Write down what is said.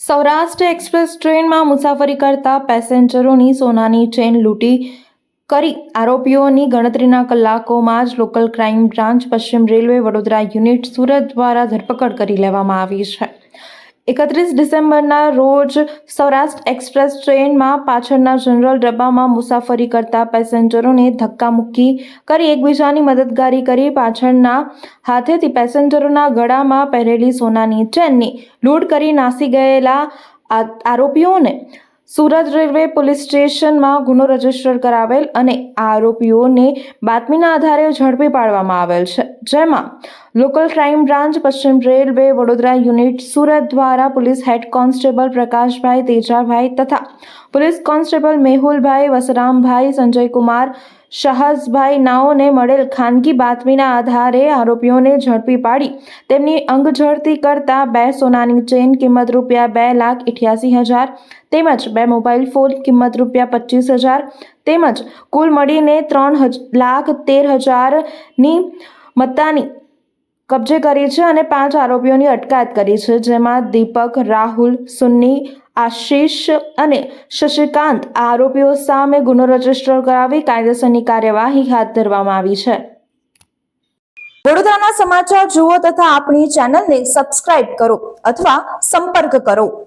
Saurashtra express ટ્રેનમાં મુસાફરી કરતા પેસેન્જરોની સોનાની ચેન લૂંટી કરી. આરોપીઓની ગણતરીના કલાકોમાં જ લોકલ ક્રાઇમ બ્રાન્ચ પશ્ચિમ રેલવે વડોદરા યુનિટ સુરત દ્વારા ધરપકડ કરી લેવામાં આવી છે. એકત્રીસ ડિસેમ્બરના રોજ સૌરાષ્ટ્ર એક્સપ્રેસ ટ્રેનમાં પાછળના જનરલ ડબ્બામાં મુસાફરી કરતા પેસેન્જરોને ધક્કા મુક્કી કરી એકબીજાની મદદગારી કરી પાછળના હાથેથી પેસેન્જરોના ગળામાં પહેરેલી સોનાની ચેનની લૂંટ કરી નાસી ગયેલા આરોપીઓને સુરત રેલવે પોલીસ સ્ટેશનમાં ગુનો રજિસ્ટર કરાવેલ અને આરોપીઓને બાતમીના આધારે ઝડપી પાડવામાં આવેલ છે. જેમાં લોકલ ક્રાઇમ બ્રાન્ચ પશ્ચિમ રેલવે વડોદરા યુનિટ સુરત દ્વારા police head constable Prakashbhai Tejabhai તથા પોલીસ કોન્સ્ટેબલ મેહુલભાઈ વસરામભાઈ સંજયકુમાર શાહઝભાઈ નાઓને મળેલ ખાનગી બાતમીના આધારે આરોપીઓને ઝડપી પાડી તેમની અંગઝડતી કરતા બે સોનાની ચેન કિંમત રૂપિયા બે લાખ ઇઠ્યાસી હજાર તેમજ બે મોબાઈલ ફોન કિંમત રૂપિયા પચીસ હજાર તેમજ કુલ મળીને ત્રણ હજ- લાખ તેર હજારની મત્તાની કબજે કરી છે અને પાંચ આરોપીઓની અટકાયત કરી છે, જેમાં દીપક, રાહુલ, સુન્ની, આશીષ અને શશિકાંત આરોપીઓ સામે ગુનો રજિસ્ટર કરાવી કાયદેસરની કાર્યવાહી હાથ ધરવામાં આવી છે. વડોદરાના સમાચાર જુઓ તથા આપણી ચેનલને સબસ્ક્રાઇબ કરો અથવા સંપર્ક કરો.